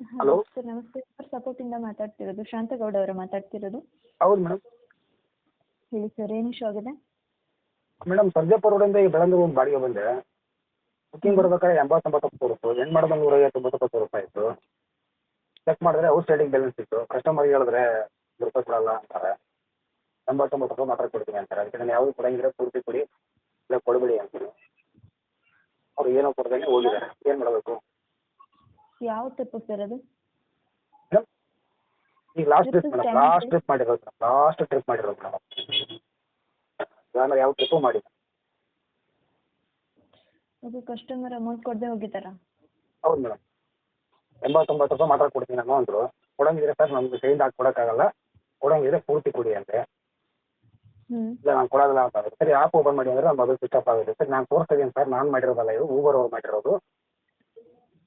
Hello? Sir ನಮಸ್ತೆ. Sir ಸಪೋರ್ಟಿಂದ ಮಾತಾಡ್ತಿರೋದು. ಶಾಂತಗೌಡ ಅವರ ಮಾತಾಡ್ತಿರೋದು. ಹೌದು ಮೇಡಮ್ ಹೇಳಿ ಸರ್ ಏನು ಇಶ್ಯೂ ಆಗಿದೆ? ಮೇಡಮ್ ಸರ್ಜಾಪುರ ರೋಡಿಂದ ಈ ಬೆಳಂದೂರು ಒಂದು ಬಾಡಿಗೆ ಬಂದೆ. ಬುಕ್ಕಿಂಗ್ ಬರ್ಬೇಕಾದ್ರೆ ಎಂಬತ್ತೊಂಬತ್ತು ತೋರಿಸ್ತು ಎಂಟು ಮಾಡೋದು ನೂರ ಐವತ್ತೊಂಬತ್ತು ರೂಪಾಯಿ ಇತ್ತು. ಚೆಕ್ ಮಾಡಿದ್ರೆ ಔಟ್ ಸ್ಟ್ಯಾಂಡಿಂಗ್ ಬ್ಯಾಲೆನ್ಸ್ ಇತ್ತು. ಕಸ್ಟಮರ್ ಹೇಳಿದ್ರೆ ರೂಪಾಯಿ ಕೊಡಲ್ಲ ಅಂತಾರೆ. ಎಂಬತ್ತೊಂಬತ್ತು ರೂಪಾಯಿ ಮಾತ್ರ ಕೊಡ್ತೀನಿ ಅಂತಾರೆ. ಅದಕ್ಕೆ ನಾನು ಯಾವುದು ಕೊಡಂಗಿದ್ರೆ ಪೂರ್ತಿ ಕೊಡಿ. ಇಲ್ಲ ಕೊಡಬೇಡಿ ಅಂತೀನಿ. ಅವ್ರು ಏನೋ ಕೊಡ್ದಂಗೆ ಹೋಗಿದ್ದಾರೆ. ಏನು ಮಾಡಬೇಕು? ಯಾವ ಟ್ರಿಪ್ ಸರ್ ಅದು? ಮೇಡಮ್ ಈಗ last trip madam last trip ಮಾಡಿರೋದು ಲಾಸ್ಟ್ ಟ್ರಿಪ್ ಮಾಡಿರೋದು ಮೇಡಮ್. ನಾನು ಯಾವ ಟ್ರಿಪ್ಪು ಮಾಡಿಲ್ಲ. ಅದು ಕಸ್ಟಮರ್ ಅಮೌಂಟ್ ಕೊಡದೆ ಹೋಗಿದ್ದಾರಾ? ಹೌದು ಮೇಡಮ್. ಎಂಬತ್ತೊಂಬತ್ತು ರೂಪಾಯಿ ಮಾತ್ರ ಕೊಡ್ತೀನಿ ನಾನು ಅಂದ್ರು. ಕೊಡಂಗಿದ್ರೆ ಸರ್ ನಮ್ಗೆ ಕೈಯಿಂದ ಹಾಕಿ ಕೊಡೋಕ್ಕಾಗಲ್ಲ. ಕೊಡಂಗಿದ್ರೆ ಪೂರ್ತಿ ಕೊಡಿ ಅಂತೆ ಇಲ್ಲ ನಾನು ಕೊಡೋದಿಲ್ಲ ಅಂತ. ಸರಿ ಆಪ್ ಓಪನ್ ಮಾಡಿ ಅಂದರೆ ಮೊಬೈಲ್ ಸ್ವಿಚ್ ಆಫ್ ಆಗುತ್ತೆ. ಸರ್ ನಾನು ತೋರಿಸ್ತೀನಿ ಇದ್ದೀನಿ ಸರ್ ನಾನು ಮಾಡಿರೋದಲ್ಲ ಇದು ಊಬರ್ ಅವ್ರು ಮಾಡಿರೋದು.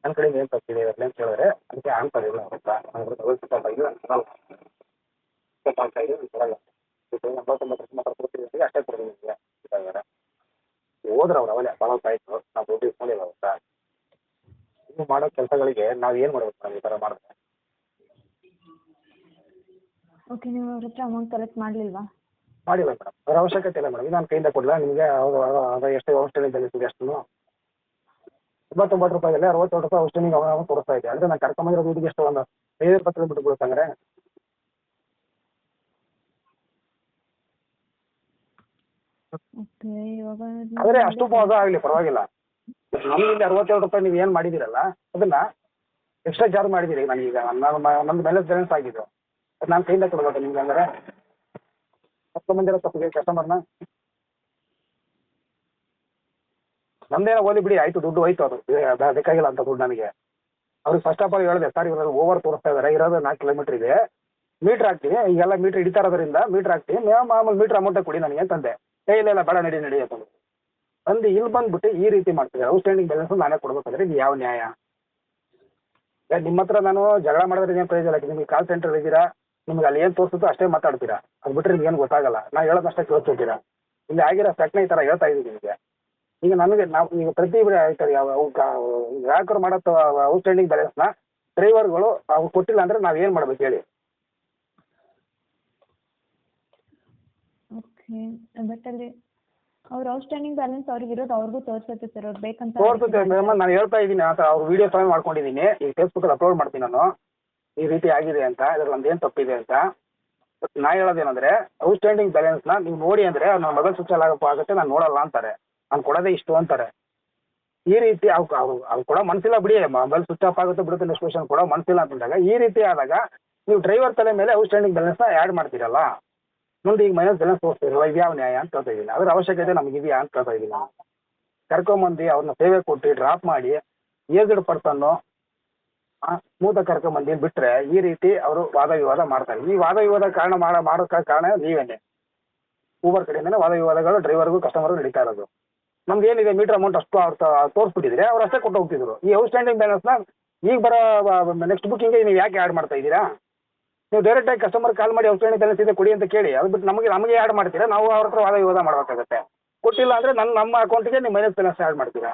ನನ್ನ ಕಡೆ ಏನು ತಪ್ಪಿದೆ ಇರಲಿ ಅಂತ ಹೇಳಿದ್ರೆ ಅದಕ್ಕೆ ಆನ್ಸರ್ ಇಲ್ಲ ಅವ್ರ ಸ್ವಲ್ಪ ಇದೆ ಎಂಬತ್ತೊಂಬತ್ತು ಮಾತ್ರ ಅಷ್ಟೇ ಇದಾಗಿದೆ ಹೋದ್ರೆ ಅವ್ರು ಅವಲೇ ಭಾಳ ಆಯಿತು ನಾವು ದುಡ್ಡು ಇಸ್ಕೊಂಡಿಲ್ಲ ಅವ್ರ ನೀವು ಮಾಡೋ ಕೆಲಸಗಳಿಗೆ ನಾವು ಏನು ಮಾಡ್ಬೇಕು ಮೇಡಮ್ ಈ ಥರ ಮಾಡಿದ್ರೆ? ಓಕೆ ನೀವು ಅವ್ರ ಹತ್ರ ಅಮೌಂಟ್ ಕಲೆಕ್ಟ್ ಮಾಡಲಿಲ್ವಾ? ಮಾಡಿಲ್ಲ ಮೇಡಮ್. ಅದರ ಅವಶ್ಯಕತೆ ಇಲ್ಲ ಮೇಡಮ್. ನಾನು ಕೈಯಿಂದ ಕೊಡಲ್ಲ ನಿಮಗೆ ಅದು ಎಷ್ಟು ಔಟ್ಸ್ಟ್ಯಾಂಡಿಂಗ್ ಬೆನಿಫಿಟ್ ಎಷ್ಟು ರೂಪಾಯಿ ಇಲ್ಲ ಅರವತ್ತೇಳು ರೂಪಾಯಿ ನಿಮಗೆ ಅವ ತೋರಿಸ್ತಾ ಇದೆ ಅಂದ್ರೆ ನಾನು ಕರ್ಕೊಂಬಂದಿರೋ ದುಡ್ಡಿಗೆ ಎಷ್ಟು ಒಂದು ಐದು ಇಪ್ಪತ್ತು ಬಿಟ್ಟು ಬಿಡುತ್ತಂದ್ರೆ ಆದ್ರೆ ಅಷ್ಟು ಮೋಸ ಆಗಲಿ ಪರವಾಗಿಲ್ಲ. ನಮಗೆ ಇಲ್ಲಿ ಅರವತ್ತೇಳು ರೂಪಾಯಿ ನೀವು ಏನು ಮಾಡಿದಿರಲ್ಲ ಅದನ್ನ ಎಕ್ಸ್ಟ್ರಾ ಚಾರ್ಜ್ ಮಾಡಿದಿರಿ ನನಗೀಗ ನಾನು ನಂದು ಮೇಲೆ ಬ್ಯಾಲೆನ್ಸ್ ಆಗಿದ್ದು. ನಾನು ಕೈಯಿಂದ ಕೊಡ್ಬೇಕು ನಿಮ್ಗೆ ಅಂದರೆ. ಕರ್ಕೊಂಬಂದಿರೋ ತಪ್ಪಿಗೆ ಕಸ್ಟಮರ್ನ ನಮ್ದೇನೋ ಓಲಿ ಬಿಡಿ, ಆಯ್ತು, ದುಡ್ಡು ಹೋಯ್ತು ಅದು. ಬೇಕಾಗಿಲ್ಲ ಅಂತ ದುಡ್ಡು ನನಗೆ ಅವ್ರಿಗೆ ಫಸ್ಟ್ ಆಫ್ ಆಲ್ ಹೇಳಿದೆ, ಸರ್ ಇವರು ಓವರ್ ತೋರಿಸ್ತಾ ಇದ್ದಾರೆ ಇರೋದು ನಾಲ್ಕು ಕಿಲೋಮೀಟರ್ ಇದೆ. ಮೀಟರ್ ಹಾಕ್ತೀನಿ, ಈಗೆಲ್ಲ ಮೀಟರ್ ಹಿಡಿತಾ ಇರೋದ್ರಿಂದ ಮೀಟರ್ ಹಾಕ್ತೀನಿ. ನೀವು ಮಾಮೂಲು ಮೀಟರ್ ಅಮೌಂಟೇ ಕೊಡಿ ನನಗೆ, ಅಂತಂದೆ. ಏ, ಇಲ್ಲ ಇಲ್ಲ, ಬೇಡ, ನಡಿ ನಡಿ ಅದು ಅಂದು ಇಲ್ಲಿ ಬಂದ್ಬಿಟ್ಟು ಈ ರೀತಿ ಮಾಡ್ತಿದ್ದಾರೆ. ಔಟ್ಸ್ಟ್ಯಾಂಡಿಂಗ್ ಬ್ಯಾಲೆನ್ಸ್ ನಾನೇ ಕೊಡ್ಬೇಕಾದ್ರೆ ಇದು ಯಾವ ನ್ಯಾಯ? ನಿಮ್ಮ ಹತ್ರ ನಾನು ಜಗಳ ಮಾಡಿದ್ರೆ ಏನು ಪ್ರಯೋಜನ ಇಲ್ಲ. ನಿಮಗೆ ಕಾಲ್ ಸೆಂಟರ್ ಇದ್ದೀರಾ, ನಿಮ್ಗೆ ಅಲ್ಲಿ ಏನು ತೋರಿಸುತ್ತೋ ಅಷ್ಟೇ ಮಾತಾಡ್ತೀರಾ. ಅದು ಬಿಟ್ಟರೆ ನಿಮ್ಗೆ ಏನು ಗೊತ್ತಾಗಲ್ಲ. ನಾ ಹೇಳೋದಷ್ಟೇ ಕೇಳ್ತಿದ್ದೀರಾ ಇಲ್ಲಿ ಆಗಿರೋ ಪ್ರಶ್ನೆ ಈ ಥರ ಹೇಳ್ತಾ ಇದ್ದೀನಿ ನಿಮಗೆ. ಈಗ ನಮಗೆ ನಾವು ಈಗ ಪ್ರತಿ ಸರ್ ಗ್ರಾಹಕರು ಮಾಡೋ ಔಟ್ಸ್ಟ್ಯಾಂಡಿಂಗ್ ಬ್ಯಾಲೆನ್ಸ್ನ ಡ್ರೈವರ್ಗಳು ಅವ್ರು ಕೊಟ್ಟಿಲ್ಲ ಅಂದರೆ ನಾವು ಏನು ಮಾಡ್ಬೇಕು ಹೇಳಿ? ಓಕೆ ಬಟ್ ಅಲ್ಲಿ ಅವ್ರ ಔಟ್ಸ್ಟ್ಯಾಂಡಿಂಗ್ ಬ್ಯಾಲೆನ್ಸ್ ಅವ್ರಿಗೆ ಇರೋದು ಅವ್ರಿಗೂ ತೋರಿಸುತ್ತೆ ಸರ್ ಅವ್ರು ಬೇಕಂತ ತೋರಿಸುತ್ತೆ ಮೇಡಮ್ ನಾನು ಹೇಳ್ತಾ ಇದ್ದೀನಿ ಆ ಥರ ಅವ್ರು ವಿಡಿಯೋ ಸಹ ಮಾಡ್ಕೊಂಡಿದ್ದೀನಿ. ಈಗ ಫೇಸ್ಬುಕ್ಕಲ್ಲಿ ಅಪ್ಲೋಡ್ ಮಾಡ್ತೀನಿ ನಾನು. ಈ ರೀತಿ ಆಗಿದೆ ಅಂತ ಇದ್ರಲ್ಲಿ ಒಂದು ಏನು ತಪ್ಪಿದೆ ಅಂತ. ನಾ ಹೇಳೋದೇನಂದ್ರೆ ಔಟ್ಸ್ಟ್ಯಾಂಡಿಂಗ್ ಬ್ಯಾಲೆನ್ಸ್ನ ನೀವು ನೋಡಿ ಅಂದರೆ ನನ್ನ ಮೊಬೈಲ್ ಸ್ವಿಚ್ ಆಗಪ್ಪ ಆಗುತ್ತೆ ನಾನು ನೋಡಲ್ಲ ಅಂತಾರೆ. ನಾನು ಕೊಡೋದೇ ಇಷ್ಟು ಅಂತಾರೆ. ಈ ರೀತಿ ಅವ್ ಅವ್ನು ಕೊಡೋ ಮನಸ್ಸಿಲ್ಲ ಬಿಡಿ ಮೊಬೈಲ್ ಸ್ವಿಚ್ ಆಫ್ ಆಗುತ್ತೆ ಬಿಡುತ್ತೆ ನೆಕ್ಸ್ಟ್ ಕೊಡೋ ಮನಸ್ಸಿಲ್ಲ ಅಂತಂದಾಗ ಈ ರೀತಿ ಆದಾಗ ನೀವು ಡ್ರೈವರ್ ತಲೆ ಮೇಲೆ ಔಟ್ಸ್ಟ್ಯಾಂಡಿಂಗ್ ಬ್ಯಾಲೆನ್ಸ್ನ ಆ್ಯಡ್ ಮಾಡ್ತೀರಲ್ಲ? ಮುಂದೆ ಈಗ ಮೈನಸ್ ಬ್ಯಾಲೆನ್ಸ್ ತೋರಿಸ್ತೀರಲ್ಲ ಇದು ಯಾವ ನ್ಯಾಯ ಅಂತ ಕೇಳ್ತಾ ಇದ್ದೀನಿ ಅದ್ರ ಅವಶ್ಯಕತೆ ನಮಗಿದೆಯಾ ಅಂತ ಕೇಳ್ತಾ ಇದ್ದೀನಿ ಕರ್ಕೊಂಬಂದು ಅವ್ರನ್ನ ಸೇವೆ ಕೊಟ್ಟು ಡ್ರಾಪ್ ಮಾಡಿ ಏಜ್ಡ್ ಪರ್ಸನ್ನು ಮೂತ ಕರ್ಕೊಂಬಂದು ಬಿಟ್ಟರೆ ಈ ರೀತಿ ಅವರು ವಾದ ವಿವಾದ ಮಾಡ್ತಾರೆ. ಈ ವಾದ ವಿವಾದ ಕಾರಣ ಮಾಡೋ ಕಾರಣ ನೀವೇನೆ. ಊಬರ್ ಕಡೆಯಿಂದನೇ ವಾದ ವಿವಾದಗಳು ಡ್ರೈವರ್ಗೂ ಕಸ್ಟಮರ್ಗೂ ನಡೀತಾ ಇರೋದು. ನಮ್ದು ಏನಿದೆ ಮೀಟರ್ ಅಮೌಂಟ್ ಅಷ್ಟು ಅವ್ರು ತೋರಿಸ್ಬಿಟ್ಟಿದ್ರೆ ಅವ್ರು ಅಷ್ಟೇ ಕೊಟ್ಟು ಹೋಗ್ತಿದ್ರು. ಈ ಔಟ್ಸ್ಟ್ಯಾಂಡಿಂಗ್ ಬ್ಯಾಲೆನ್ಸ್ನ ಈಗ ಬರೋ ನೆಕ್ಸ್ಟ್ ಬುಕ್ಕಿಂಗ್ಗೆ ನೀವು ಯಾಕೆ ಆ್ಯಡ್ ಮಾಡ್ತಾ ಇದ್ದೀರಾ? ನೀವು ಡೈರೆಕ್ಟಾಗಿ ಕಸ್ಟಮರ್ ಕಾಲ್ ಮಾಡಿ ಔಟ್ಸ್ಟ್ಯಾಂಡಿಂಗ್ ಬ್ಯಾಲೆನ್ಸ್ ಇದೆ ಕೊಡಿ ಅಂತ ಕೇಳಿ, ಅದು ಬಿಟ್ಟು ನಮಗೆ ನಮಗೆ ಆ್ಯಡ್ ಮಾಡ್ತೀರಾ? ನಾವು ಅವ್ರ ಹತ್ರ ವಾದ ವಿವಾದ ಮಾಡಬೇಕಾಗತ್ತೆ. ಕೊಟ್ಟಿಲ್ಲ ಅಂದರೆ ನನ್ನ ನಮ್ಮ ಅಕೌಂಟಿಗೆ ನೀವು ಮೈನಸ್ ಬ್ಯಾಲೆನ್ಸ್ ಆ್ಯಡ್ ಮಾಡ್ತೀರಾ?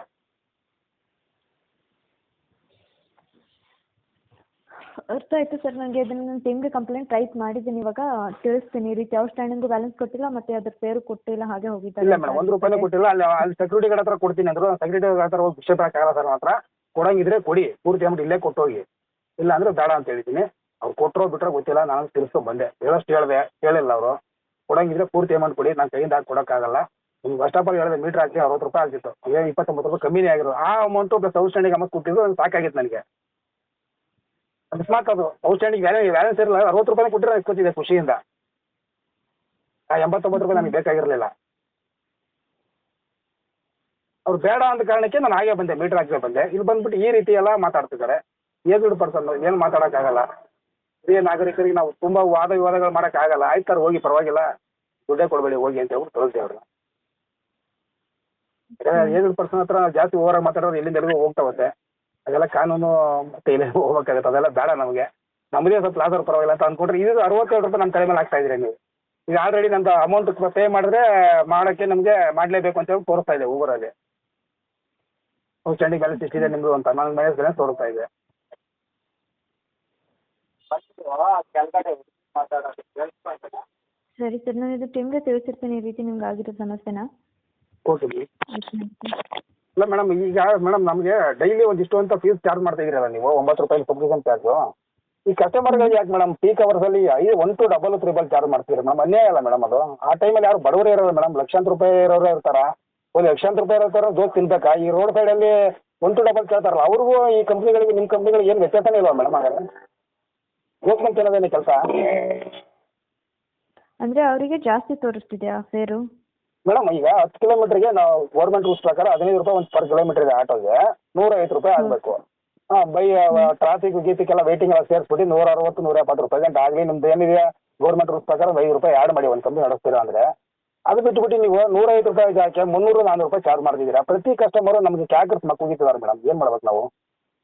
ಅರ್ಥ ಆಯಿತು ಸರ್ ನನಗೆ ಅದನ್ನ ನಾನು ಟೀಮ್ಗೆ ಕಂಪ್ಲೇಂಟ್ ರೈಟ್ ಮಾಡಿದ್ದೀನಿ. ಇವಾಗ ತಿಳಿಸ್ತೀನಿ. ಈ ರೀತಿ ಔಟ್ಸ್ಟ್ಯಾಂಡಿಂಗು ಬ್ಯಾಲೆನ್ಸ್ ಕೊಟ್ಟಿಲ್ಲ ಮತ್ತೆ ಅದ್ರ ಪೇರು ಕೊಟ್ಟಿಲ್ಲ ಹಾಗೆ ಹೋಗಿದ್ದಾರೆ ಇಲ್ಲ ಮೇಡಮ್ ಒಂದು ರೂಪಾಯಿನೂ ಕೊಟ್ಟಿಲ್ಲ. ಅಲ್ಲಿ ಅಲ್ಲಿ ಸೆಕ್ಯೂರಿಟಿ ಗಾರ್ಡ್ ಹತ್ರ ಕೊಡ್ತೀನಿ ಅಂದ್ರು ಸೆಕ್ಯೂರಿಟಿ ಗಾರ್ಡ್ ಹತ್ರ ಹೋಗಿ ಭಿಕ್ಷೆ ಆಗಲ್ಲ ಸರ್ ಮಾತ್ರ. ಹತ್ರ ಕೊಡಂಗಿದ್ರೆ ಕೊಡಿ. ಪೂರ್ತಿ ಅಮೌಂಟ್ ಇಲ್ಲೇ ಕೊಟ್ಟು ಹೋಗಿ ಇಲ್ಲ ಅಂದ್ರೆ ಬೇಡ ಅಂತ ಹೇಳಿದ್ದೀನಿ. ಅವ್ರು ಕೊಟ್ಟರೋ ಬಿಟ್ಟರೋ ಗೊತ್ತಿಲ್ಲ ನಾನು ತಿಳಿಸ್ಕೊಂಡು ಬಂದೆ. ಹೇಳೋಷ್ಟು ಹೇಳಿದೆ ಹೇಳಿಲ್ಲ ಅವರು. ಕೊಡಂಗಿದ್ರೆ ಪೂರ್ತಿ ಅಮೌಂಟ್ ಕೊಡಿ ನಾನು ಕೈಯಿಂದ ಹಾಕಿ ಕೊಡೋಕ್ಕಾಗಲ್ಲ. ನಿಮ್ಗೆ ಫಸ್ಟ್ ಆಫ್ ಆಲ್ ಹೇಳಿದೆ ಮೀಟ್ರ್ ಹಾಕಿ ಅರವತ್ತು ರೂಪಾಯಿ ಆಗ್ತಿತ್ತು. ಏನು ಇಪ್ಪತ್ತೊಂಬತ್ತು ರೂಪಾಯಿ ಕಮ್ಮಿನೇ ಆಗಿರೋದು. ಆ ಅಮೌಂಟು ಪ್ಲಸ್ ಔಟ್ಸ್ಟ್ಯಾಂಡಿಂಗ್ ಅಮೌಂಟ್ ಕೊಟ್ಟಿದ್ದು ಅದು ಸಾಕಾಗಿತ್ತು ನನಗೆ. ಅಕಸ್ಮಾತ್ ಅದು. ಔಟ್ಸ್ಟ್ಯಾಂಡಿಂಗ್ ವ್ಯಾಲ್ಯೂ ವ್ಯಾಲೆನ್ಸ್ ಇರಲ್ಲ ಅರವತ್ತು ರೂಪಾಯಿ ಕೊಟ್ಟಿರೋ ಖುಷಿಯಿಂದ. ಆ ಎಂಬತ್ತೊಂಬತ್ತು ರೂಪಾಯಿ ನನಗೆ ಬೇಕಾಗಿರಲಿಲ್ಲ. ಅವ್ರು ಬೇಡ ಅಂದ ಕಾರಣಕ್ಕೆ ನಾನು ಹಾಗೆ ಬಂದೆ ಮೀಟರ್ ಹಾಕಿ ಬಂದೆ. ಇಲ್ಲಿ ಬಂದ್ಬಿಟ್ಟು ಈ ರೀತಿ ಎಲ್ಲ ಮಾತಾಡ್ತಿದ್ದಾರೆ ಏಜ್ಡ್ ಪರ್ಸನ್ ಏನು ಮಾತಾಡೋಕ್ಕಾಗಲ್ಲ. ಹಿರಿಯ ನಾಗರಿಕರಿಗೆ ನಾವು ತುಂಬ ವಾದ ವಿವಾದಗಳು ಮಾಡೋಕ್ಕಾಗಲ್ಲ. ಆಯ್ತು ಸರ್, ಹೋಗಿ, ಪರವಾಗಿಲ್ಲ. ದುಡ್ಡೇ ಕೊಡಬೇಡಿ, ಹೋಗಿ ಅಂತ ಹೇಳ್ಬಿಟ್ಟು ಕಳಿಸ್ತೀವಿ ಅವ್ರನ್ನ ಏಜ್ಡ್ ಪರ್ಸನ್ ಹತ್ರ ಜಾಸ್ತಿ ಓವರಾಗಿ ಮಾತಾಡೋರು ಎಲ್ಲಿಂದ ಎಲ್ಲಿಗೂ ಹೋಗ್ತಾ ಅದೆಲ್ಲ ಕಾನೂನು ಮತ್ತೆ ಇಲ್ಲಿ ಹೋಗ್ಬೇಕಾಗತ್ತೆ ಅದೆಲ್ಲ ಬೇಡ ನಮಗೆ. ನಮ್ಮದೇ ಸ್ವಲ್ಪ ಲಾಸ್ ಆದ್ರೂ ಪರವಾಗಿಲ್ಲ ಅಂತ ಅಂದ್ಕೊಂಡ್ರೆ ಇದು ಅರವತ್ತೇಳು ರೂಪಾಯಿ ನಮ್ಮ ತಲೆ ಮೇಲೆ ಹಾಕ್ತಾ ಇದ್ದೀರಿ ನೀವು. ಈಗ ಆಲ್ರೆಡಿ ನಮ್ದು ಅಮೌಂಟ್ ಪೇ ಮಾಡಿದ್ರೆ ಮಾಡೋಕ್ಕೆ ನಮಗೆ ಮಾಡಲೇಬೇಕು ಅಂತ ಹೇಳಿ ತೋರಿಸ್ತಾ ಇದೆ ಊಬರಲ್ಲಿ ಔಟ್ಸ್ಟ್ಯಾಂಡಿಂಗ್ ಬ್ಯಾಲೆನ್ಸ್ ಇಷ್ಟಿದೆ ನಿಮ್ಮದು ಅಂತ ನನ್ನ ಮೈನಸ್ ಬ್ಯಾಲೆನ್ಸ್ ತೋರಿಸ್ತಾ ಇದೆ ಸರಿ ಸರ್ ನಾನು ಇದು ಟೀಮ್ಗೆ ತಿಳಿಸಿರ್ತೀನಿ ಈ ರೀತಿ ನಿಮ್ಗೆ ಆಗಿರೋ ಸಮಸ್ಯೆನ. ಓಕೆ ಇಲ್ಲ ಮೇಡಮ್ ಈಗ ಮೇಡಮ್ ನಮಗೆ ಡೈಲಿ ಒಂದಿಷ್ಟು ಅಂತ ಫೀಸ್ ಚಾರ್ಜ್ ಮಾಡ್ತಾ ಇದ್ದೀರಲ್ಲ ನೀವು? ಒಂಬತ್ತು ರೂಪಾಯಿ ಸಬ್ಸ್ಕ್ರಿಪ್ಷನ್ ಚಾರ್ಜು ಈ ಕಸ್ಟಮರ್ಗಳಿಗೆ ಯಾಕೆ ಮೇಡಮ್ ಪೀಕ್ ಅವರ್ಸಲ್ಲಿ I one to double triple charge ಮಾಡ್ತೀರಿ ಮೇಡಮ್ ಅನ್ಯಾಯ ಅಲ್ಲ ಮೇಡಮ್ ಅದು. ಆ ಟೈಮಲ್ಲಿ ಯಾರು ಬಡವರೇ ಇರೋಲ್ಲ ಮೇಡಮ್ ಲಕ್ಷಾಂತರ ರೂಪಾಯಿ ಇರೋರು ಇರ್ತಾರ. ಒಂದು ಲಕ್ಷಾಂತರ ರೂಪಾಯಿ ಇರೋ ದೋಸ್ ತಿನ್ಬೇಕಾ? ಈ ರೋಡ್ ಸೈಡಲ್ಲಿ ಒನ್ ಟು ಡಬಲ್ ಕೇಳ್ತಾರಲ್ಲ, ಅವ್ರಿಗೂ ಈ ಕಂಪ್ನಿಗಳಿಗೆ ನಿಮ್ಮ ಕಂಪ್ನಿಗಳಿಗೆ ಏನು ವ್ಯತ್ಯಾಸನೇ ಇಲ್ವಾ ಮೇಡಮ್ ಹಾಗಾದ್ರೆ? ಗೋಸ್ಮೆಂಟ್ ಅನ್ನೋದೇನೆ ಕೆಲಸ? ಅಂದರೆ ಅವರಿಗೆ ಜಾಸ್ತಿ ತೋರಿಸ್ತಿದೆಯಾ ಫೇರು ಮೇಡಮ್ ಈಗ ಹತ್ತು ಕಿಲೋಮೀಟರ್ಗೆ ನಾವು ಗೌರ್ಮೆಂಟ್ ರೂಲ್ಸ್ ಪ್ರಕಾರ ಹದಿನೈದು ರೂಪಾಯಿ ಒಂದು ಪರ್ ಕಿಲೋಮೀಟರ್ ಇದೆ ಆಟೋಗೆ. ನೂರೈವತ್ತು ರೂಪಾಯಿ ಆಗಬೇಕು. ಹಾಂ ಬೈ ಟ್ರಾಫಿಕ್ ಗೀತಿಕ್ ಎಲ್ಲ ವೇಟಿಂಗ್ ಎಲ್ಲ ಸೇರಿಸ್ಬಿಟ್ಟು ನೂರ ಅರವತ್ತು ನೂರ ಎಪ್ಪತ್ತು ರೂಪಾಯಿ ಗಂಟೆ ಆಗಲಿ ನಿಮ್ದು ಏನಿದೆ ಗೌರ್ಮೆಂಟ್ ರೂಲ್ಸ್ ಪ್ರಕಾರ ಐದು ರೂಪಾಯಿ ಆಡ್ ಮಾಡಿ ಒಂದು ಕಂಪ್ನಿ ನಡೆಸ್ತೀರಾ ಅಂದರೆ ಅದು ಬಿಟ್ಬಿಟ್ಟು ನೀವು ನೂರೈವತ್ತು ರೂಪಾಯಿ ಜಾಕೆ ಮುನ್ನೂರು ನಾನ್ನೂರು ರೂಪಾಯಿ ಚಾರ್ಜ್ ಮಾಡ್ತಿದ್ದೀರಾ. ಪ್ರತಿ ಕಸ್ಟಮರು ನಮಗೆ ಕ್ಯಾಕರ್ಸ್ ಮಕ್ಕಳು ಹೋಗಿದ್ದಾರೆ ಮೇಡಮ್. ಏನು ಮಾಡ್ಬೇಕು ನಾವು?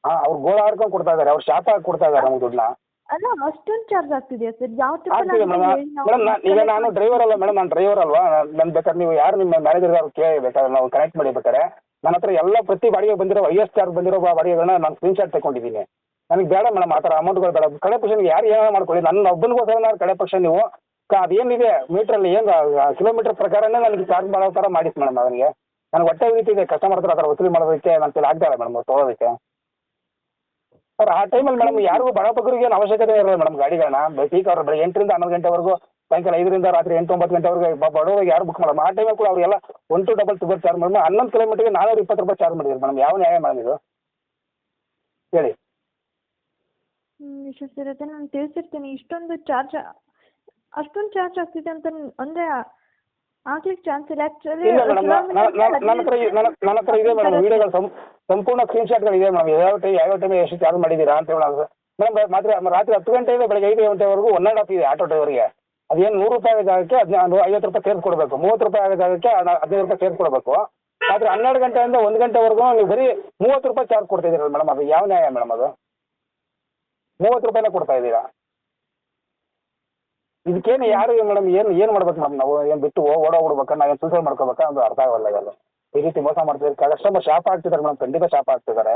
ಹಾಂ ಅವ್ರು ಗೋಳ ಆಡ್ಕೊಂಡು ಕೊಡ್ತಾ ಇದ್ದಾರೆ ಅವ್ರು ಶಾಪ ಹಾಕಿ ಕೊಡ್ತಾ ಇದ್ದಾರೆ ನಮ್ಗೆ ದುಡ್ಡನ್ನ. ಅಲ್ಲ ಅಷ್ಟೊಂದು ಚಾರ್ಜ್ ಆಗ್ತಿದೆಯಾ ಸರ್ ಯಾವ ಆಗ್ತಿದೆ ಮೇಡಮ್ ಮೇಡಮ್ ನಾ ಈಗ ನಾನು ಡ್ರೈವರ್ ಅಲ್ಲ ಮೇಡಮ್ ನಾನು ಡ್ರೈವರ್ ಅಲ್ವಾ? ನಾನು ಬೇಕಾದ್ರೆ ನೀವು ಯಾರು ನಿಮ್ಮ ಮ್ಯಾನೇಜರ್ ಅವ್ರು ಕೇಳಿ ಬೇಕಾದ್ರೆ ನಾವು ಕನೆಕ್ಟ್ ಮಾಡಿ ಬೇಕಾದ್ರೆ ನನ್ನ ಹತ್ರ ಎಲ್ಲ ಪ್ರತಿ ಬಾಡಿಗೆ ಬಂದಿರೋ ಎಸ್ ಚಾರ್ಜ್ ಬಂದಿರೋ ಬಾಡಿಗೆಗಳನ್ನ ನಾನು ಸ್ಕ್ರೀನ್ ಶಾಟ್ ತಗೊಂಡಿದ್ದೀನಿ. ನನಗೆ ಬೇಡ ಮೇಡಮ್ ಆ ಥರ ಅಮೌಂಟ್ಗಳು ಬೇಡ. ಕಡೆ ಪಕ್ಷ ನೀವು ಯಾರು ಏನೋ ಮಾಡ್ಕೊಳ್ಳಿ. ನನ್ನ ಒಬ್ಬನಿಗೋಸ್ಕರ ನಾನು ಕಡೆ ಪಕ್ಷ ನೀವು ಅದೇನಿದೆ ಮೀಟ್ರಲ್ಲಿ ಏನು ಕಿಲೋಮೀಟರ್ ಪ್ರಕಾರನೇ ನನಗೆ ಚಾರ್ಜ್ ಮಾಡೋ ಥರ ಮಾಡಿಸಿ ಮೇಡಮ್ ನನಗೆ ನನಗೆ ಹೊಟ್ಟೆ ಉರಿತಿದೆ ಕಸ್ಟಮರ್ ಹತ್ರ ಆ ಥರ ವಸೂಲಿ ಮಾಡೋದಕ್ಕೆ ನನ್ನ ಕೈಲಿ ಆಗ್ತಾ ಇಲ್ಲ ಮೇಡಮ್ ತೊಗೊಳೋದಕ್ಕೆ. ಸರ್ ಆ ಟೈಮಲ್ಲಿ ಮೇಡಮ್ ಯಾರಿಗೂ ಬಡ ಬಗ್ಗರಿಗೆ ಏನು ಅವಶ್ಯಕತೆ ಇರಲ್ಲ ಮೇಡಮ್ ಗಾಡಿಗಳನ್ನ. ಪೀಕ್ ಅವ್ರ ಬೆಳಗ್ಗೆ ಎಂಟರಿಂದ ಹನ್ನೊಂದು ಗಂಟೆವರೆಗೂ ಸಾಯಂಕಾಲ ಐದರಿಂದ ರಾತ್ರಿ ಎಂಟು ಒಂಬತ್ತು ಗಂಟೆವರೆಗೆ ಬಡವರಿಗೆ ಯಾರು ಬುಕ್ ಮಾಡಲ್ಲ. ಆ ಟೈಮಲ್ಲಿ ಕೂಡ ಅವರೆಲ್ಲ one to double triple charge ಮಾಡಿ ಹನ್ನೊಂದು ಕಿಲೋಮೀಟರ್ಗೆ ನಾನ್ನೂರ ಇಪ್ಪತ್ತು ರೂಪಾಯಿ ಚಾರ್ಜ್ ಮಾಡಿದ್ರು ಮೇಡಮ್ ಯಾವ ನ್ಯಾಯ ಮೇಡಮ್ ಇದು? ಹೇಳಿ. ಇರುತ್ತೆ ನಾನು ತಿಳಿಸಿರ್ತೀನಿ. ಇಷ್ಟೊಂದು ಚಾರ್ಜ್ ಅಷ್ಟೊಂದು ಚಾರ್ಜ್ ಆಗ್ತಿದೆ ಅಂತ ಅಂದ್ರೆ ಆಗ್ಲಿಕ್ಕೆ ಚಾನ್ಸ್ ಇಲ್ಲ. ಆ್ಯಕ್ಚುಲಿ ನನ್ನ ಹತ್ರ ಇದೆ ಮೇಡಮ್ ವಿಡಿಯೋಗಳು ಸಂಪೂರ್ಣ ಸ್ಕ್ರೀನ್ ಶಾಟ್ಗಳು ಇದೆ ಮೇಡಮ್ ಯಾವ ಟೈಮ್ ಯಾವ ಟೈಮ್ ಎಷ್ಟು ಚಾರ್ಜ್ ಮಾಡಿದ್ದೀರಾ ಅಂತ ಹೇಳಿ ಮೇಡಮ್ ಮಾತ್ರ ರಾತ್ರಿ ಹತ್ತು ಗಂಟೆಯಿಂದ ಬೆಳಗ್ಗೆ ಐದು ಗಂಟೆವರೆಗೂ ಒನ್ ಆ್ಯಂಡ್ ಹಾಫ್ ಇದೆ ಆಟೋ ಡ್ರೈವರ್ಗೆ ಅದೇನು ನೂರು ರೂಪಾಯಿ ಆಗೋ ಜಾಗಕ್ಕೆ ಹದಿನೈದು ಐವತ್ತು ರೂಪಾಯಿ ಸೇರಿಸ್ಕೊಡ್ಬೇಕು ಮೂವತ್ತು ರೂಪಾಯಿ ಆಗೋ ಜಾಗಕ್ಕೆ ಹಣ- ಹದಿನೈದು ರೂಪಾಯಿ ಸೇರಿಸ್ಕೊಡ್ಬೇಕು ರಾತ್ರಿ ಹನ್ನೆರಡು ಗಂಟೆಯಿಂದ ಒಂದು ಗಂಟೆವರೆಗೂ ನೀವು ಬರೀ ಮೂವತ್ತು ರೂಪಾಯಿ ಚಾರ್ಜ್ ಕೊಡ್ತಿದ್ದೀರಲ್ಲ ಮೇಡಮ್ ಅದು ಯಾವ ನ್ಯಾಯ ಮೇಡಮ್ ಅದು? ಮೂವತ್ತು ರೂಪಾಯಿನೇ ಕೊಡ್ತಾ ಇದ್ದೀರಾ? ಇದಕ್ಕೇನು ಯಾರು ಮೇಡಮ್ ಏನು ಏನು ಮಾಡ್ಬೇಕು ಮೇಡಮ್ ನಾವು? ಏನು ಬಿಟ್ಟು ಓಡೋಗ್ಬಿಡ್ಬೇಕಾ? ನಾವೇನು ಸೂಸೈಡ್ ಮಾಡ್ಕೋಬೇಕಾ? ಅದು ಅರ್ಥ ಆಗಲ್ಲ ಇದೆಲ್ಲ ಈ ರೀತಿ ಮೋಸ ಮಾಡ್ತಿದ್ದಾರೆ. ಕಸ್ಟಮರ್ ಶಾಪ್ ಆಗ್ತಿದ್ದಾರೆ ಮೇಡಮ್. ಖಂಡಿತ ಶಾಪ್ ಆಗ್ತಿದ್ದಾರೆ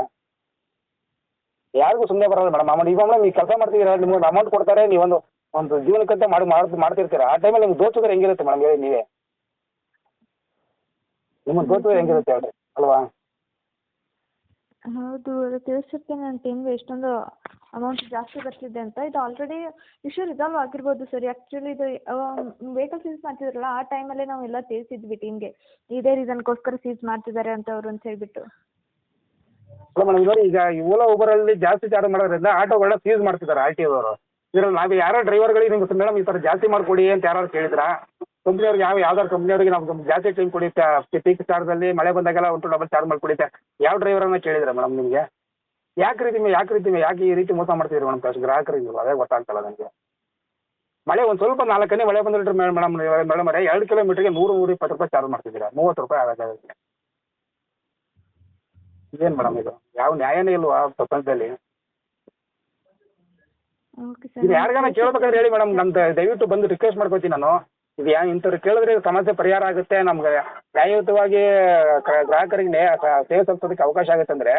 ಯಾರಿಗೂ ಸುಮ್ಮನೆ ಬರಲ್ಲ ಮೇಡಮ್. ಅಮೌಂಟ್ ಈಗ ಮೇಡಮ್ ನೀವು ಕೆಲಸ ಮಾಡ್ತಿದ್ದೀರಾ? ನಿಮ್ಗೆ ಅಮೌಂಟ್ ಕೊಡ್ತಾರೆ, ನೀವೊಂದು ಒಂದು ಜೀವನಕ್ಕಂತ ಮಾಡ್- ಮಾಡ್ತಿರ್ತೀರಾ? ಆ ಟೈಮಲ್ಲಿ ನಿಮ್ಗೆ ದೋಚಿದ್ರೆ ಹೆಂಗಿರುತ್ತೆ ಮೇಡಮ್ ಹೇಳಿ ನೀವೇ. ನಿಮ್ಮ ದೋಚಿದ್ರೆ ಹೆಂಗಿರುತ್ತೆ ಹೇಳ್ರಿ ಅಲ್ವಾ? ಹೌದು, ಅದು ತಿಳಿಸಿರ್ತೀನಿ ನನ್ನ ಟೀಮ್ಗೆ. ಎಷ್ಟೊಂದು ಅಮೌಂಟ್ ಜಾಸ್ತಿ ಬರ್ತಿದೆ ಅಂತ. ಇದು ಆಲ್ರೆಡಿ ಇಶ್ಯೂ ರಿಸಾಲ್ವ್ ಆಗಿರ್ಬೋದು ಸರ್ ಆ್ಯಕ್ಚುಲಿ ಇದು ವೆಹಿಕಲ್ ಸೀಸ್ ಮಾಡ್ತಿದ್ರಲ್ಲ, ಆ ಟೈಮಲ್ಲೇ ನಾವು ಎಲ್ಲಾ ತಿಳಿಸಿದ್ವಿ ಟೀಮ್ಗೆ ಇದೇ ರೀಸನ್ಗೋಸ್ಕರ ಸೀಸ್ ಮಾಡ್ತಿದ್ದಾರೆ ಅಂತ ಅವರು ಅಂತ ಹೇಳ್ಬಿಟ್ಟು. ಮೇಡಮ್ ಈಗ ಓಲಾ ಊಬರಲ್ಲಿ ಜಾಸ್ತಿ ಚಾರ್ಜ್ ಮಾಡೋದ್ರಿಂದ ಆಟೋಗಳನ್ನ ಸೀಸ್ ಮಾಡ್ತಿದ್ದಾರೆ ಆರ್ ಟಿ ಅವರು ಇದ್ರಲ್ಲಿ ನಾವು ಯಾರೋ ಡ್ರೈವರ್ಗಳಿಗೆ ನಿಮ್ಗೆ ಮೇಡಮ್ ಈ ಥರ ಜಾಸ್ತಿ ಮಾಡಿಕೊಡಿ ಅಂತ ಯಾರು ಕೇಳಿದ್ರಾ? ಕಂಪ್ನಿಯವ್ರಿಗೆ ಯಾವ ಯಾವ್ದಾರು ಕಂಪ್ನಿಯವ್ರಿಗೆ ನಾವು ಜಾಸ್ತಿ ಟೈಮ್ ಕೊಡಿ ಪೀಕ್ ಚಾರ್ಜಲ್ಲಿ ಮಳೆ ಬಂದಾಗೆಲ್ಲ ಒಂದು ಡಬಲ್ ಚಾರ್ಜ್ ಮಾಡಿಕೊಡಿ ಯಾವ ಡ್ರೈವರನ್ನ ಕೇಳಿದ್ರೆ ಮೇಡಮ್ ನಿಮಗೆ? ಯಾಕೆ ರೀತಿ ಯಾಕೆ ರೀತಿ ಯಾಕೆ ಈ ರೀತಿ ಮೋಸ ಮಾಡ್ತೀವಿ ಮೇಡಮ್ ಕಷ್ಟ ಗ್ರಾಹಕರಿಗೆ ಅದೇ ಗೊತ್ತಾಗ್ತಲ್ಲ ನನಗೆ. ಮಳೆ ಒಂದು ಸ್ವಲ್ಪ ನಾಲ್ಕನೇ ಮಳೆ ಬಂದ್ರೆ ಮೇಡಮ್ ಮೇಡಮ್ ಅವರೇ ಎರಡು ಕಿಲೋಮೀಟರ್ಗೆ ನೂರು ನೂರ ಇಪ್ಪತ್ತು ರೂಪಾಯಿ ಚಾರ್ಜ್ ಮಾಡ್ತಿದ್ದೀರಾ? ಮೂವತ್ತು ರೂಪಾಯಿ ಆಗುತ್ತೆ ಏನು ಮೇಡಮ್ ಇದು? ಯಾವ ನ್ಯಾಯನೇ ಇಲ್ವಾ ಪ್ರಪಂಚದಲ್ಲಿ? ಯಾರ್ಗಾನ ಇದು ಯಾರಿಗಾನ ಕೇಳ್ಬೇಕಾದ್ರೆ ಹೇಳಿ ಮೇಡಮ್ ನಮ್ದು ದಯವಿಟ್ಟು ಬಂದು ರಿಕ್ವೆಸ್ಟ್ ಮಾಡ್ಕೊತೀನಿ ನಾನು. ಇದು ಯಾ ಇಂಥವ್ರು ಕೇಳಿದ್ರೆ ಸಮಸ್ಯೆ ಪರಿಹಾರ ಆಗುತ್ತೆ ನಮ್ಗೆ. ನ್ಯಾಯಯುತವಾಗಿ ಗ್ರಾಹಕರಿಗೆ ನ್ಯಾಯ ಸೇವೆ ಸಲ್ಲಿಸೋದಕ್ಕೆ ಅವಕಾಶ ಆಗುತ್ತೆ ಅಂದರೆ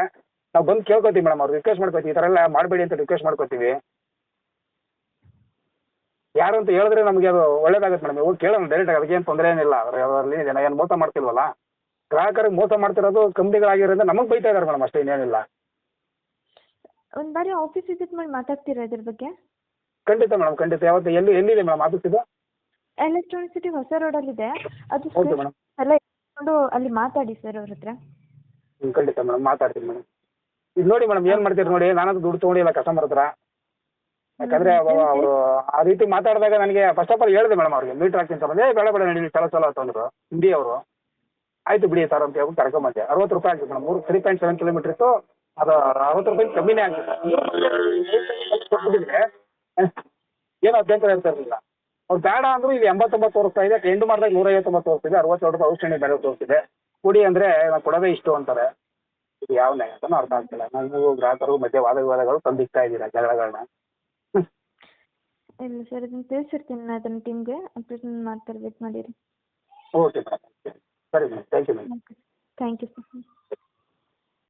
ನಾವು ಬಂದು ಕೇಳ್ಕೊತೀವಿ ಮೇಡಮ್ ಅವ್ರು ರಿಕ್ವೆಸ್ಟ್ ಮಾಡ್ಕೊತೀವಿ ಈ ಥರ ಎಲ್ಲ ಮಾಡಬೇಡಿ ಅಂತ ರಿಕ್ವೆಸ್ಟ್ ಮಾಡ್ಕೊತೀವಿ. ಯಾರು ಅಂತ ಹೇಳಿದ್ರೆ ನಮಗೆ ಅದು ಒಳ್ಳೇದಾಗುತ್ತೆ ಮೇಡಮ್ ಹೋಗಿ ಕೇಳೋಣ ಡೈರೆಕ್ಟ್ ಅದಕ್ಕೇನು ತೊಂದರೆ ಏನಿಲ್ಲ. ಅದರಲ್ಲಿ ಜನ ಏನು ಮೋಸ ಮಾಡ್ತಿಲ್ವಲ್ಲ? ಗ್ರಾಹಕರಿಗೆ ಮೋಸ ಮಾಡ್ತಿರೋದು ಕಂಪ್ನಿಗಳಾಗಿರೋದ್ರಿಂದ ನಮಗೆ ಬೈತಾ ಇದ್ದಾರೆ ಮೇಡಮ್ ಅಷ್ಟೇ ಇನ್ನೇನಿಲ್ಲ. ಒಂದು ಬಾರಿ ಆಫೀಸ್ ವಿಸಿಟ್ ಮಾಡಿ ಮಾತಾಡ್ತೀರಾ ಇದ್ರ ಬಗ್ಗೆ? ಖಂಡಿತ ಮೇಡಮ್ ಖಂಡಿತ. ಯಾವತ್ತು ಎಲ್ಲಿ ಎಲ್ಲಿದೆ ಮೇಡಮ್ ಆಫೀಸ್ ಇದು? ಎಲೆಕ್ಟ್ರಾನಿಕ್ ಸಿಟಿ ಹೊಸ ರೋಡಲ್ಲಿದೆ ಅದು ಓಕೆ ಮೇಡಮ್ ಎಲ್ಲ ಇಟ್ಕೊಂಡು ಅಲ್ಲಿ ಮಾತಾಡಿ ಸರ್ ಅವ್ರ ಹತ್ರ. ಖಂಡಿತ ಮೇಡಮ್ ಮಾತಾಡ್ತೀನಿ ಮೇಡಮ್ ಇದು ನೋಡಿ ಮೇಡಮ್ ಏನ್ ಮಾಡ್ತೀರಿ ನೋಡಿ ನಾನಂತೂ ದುಡ್ಡು ತಗೊಂಡಿಲ್ಲ ಕಸ್ಟಮರ್ ಹತ್ರ. ಯಾಕಂದ್ರೆ ಅವರು ಆ ರೀತಿ ಮಾತಾಡಿದಾಗ ನನಗೆ ಫಸ್ಟ್ ಆಫ್ ಆಲ್ ಹೇಳಿದೆ ಮೇಡಮ್ ಅವ್ರಿಗೆ ಮೀಟರ್ ಹಾಕ್ತೀನಿ ಸರ್ ಏ ಬೇಡ ಬೇಡ ನಡೀಲಿ ಚಲೋ ಚಲೋ ಅಂತಂದ್ರು ಹಿಂದಿ ಅವರು ಆಯ್ತು ಬಿಡಿ ಸರ್ ಅಂತ ಹೇಳ್ಬಿಟ್ಟು ಕರ್ಕೊಂಬಂದೆ ಅರವತ್ತು ರೂಪಾಯಿ ಆಗ್ತದೆ ಮೇಡಮ್ ಮೂರು ತ್ರೀ ಪಾಯಿಂಟ್ ಸೆವೆನ್ ಕಿಲೋಮೀಟರ್ ಇತ್ತು. ಅದು ಅರವತ್ತು ರೂಪಾಯಿ ಕಮ್ಮಿನೇ ಆಗುತ್ತೆ ಕೊಟ್ಬಿಟ್ಟಿದ್ರೆ ಏನು ಅಭ್ಯಂತರ ಇರ್ತಾ ಇರಲಿಲ್ಲ. ಅವ್ರು ಬೇಡ ಅಂದ್ರು ಇಲ್ಲಿ ಎಂಬತ್ತೊಂಬತ್ತು ತೋರಿಸ್ತಾ ಇದೆ. ಎಂಟು ಮಾಡಿದಾಗ ನೂರ ಐವತ್ತೊಂಬತ್ತು ತೋರಿಸ್ತಿದೆ. ಅರವತ್ತೆರಡು ರೂಪಾಯಿ ಔಷಧಿ ಬೇರೆ ತೋರಿಸ್ತಿದೆ. ಕೊಡಿ ಅಂದ್ರೆ ನಾವು ಕೊಡೋದೇ ಇಷ್ಟು ಅಂತಾರೆ. ಇದು ಯಾವ ಅಂತಲೂ ಅರ್ಥ ಆಗ್ತಿಲ್ಲ. ನೀವು ಗ್ರಾಹಕರು ಮಧ್ಯೆ ವಾದ ವಿವಾದಗಳು ತಂದಿಕ್ತಾ ಇದ್ದೀರಾ ಜಗಳಗಳನ್ನ ಇಲ್ಲ ಸರ್ ಅದನ್ನು ತಿಳಿಸಿರ್ತೀನಿ ನಾನು ಅದನ್ನ ಟೀಮ್ಗೆ ಅಪ್ಡೇಟ್ ಮಾಡ್ತಾರೆ ವೇಟ್ ಮಾಡಿರಿ. ಓಕೆ ಮೇಡಮ್ ಸರಿ madam thank you madam okay thank you sir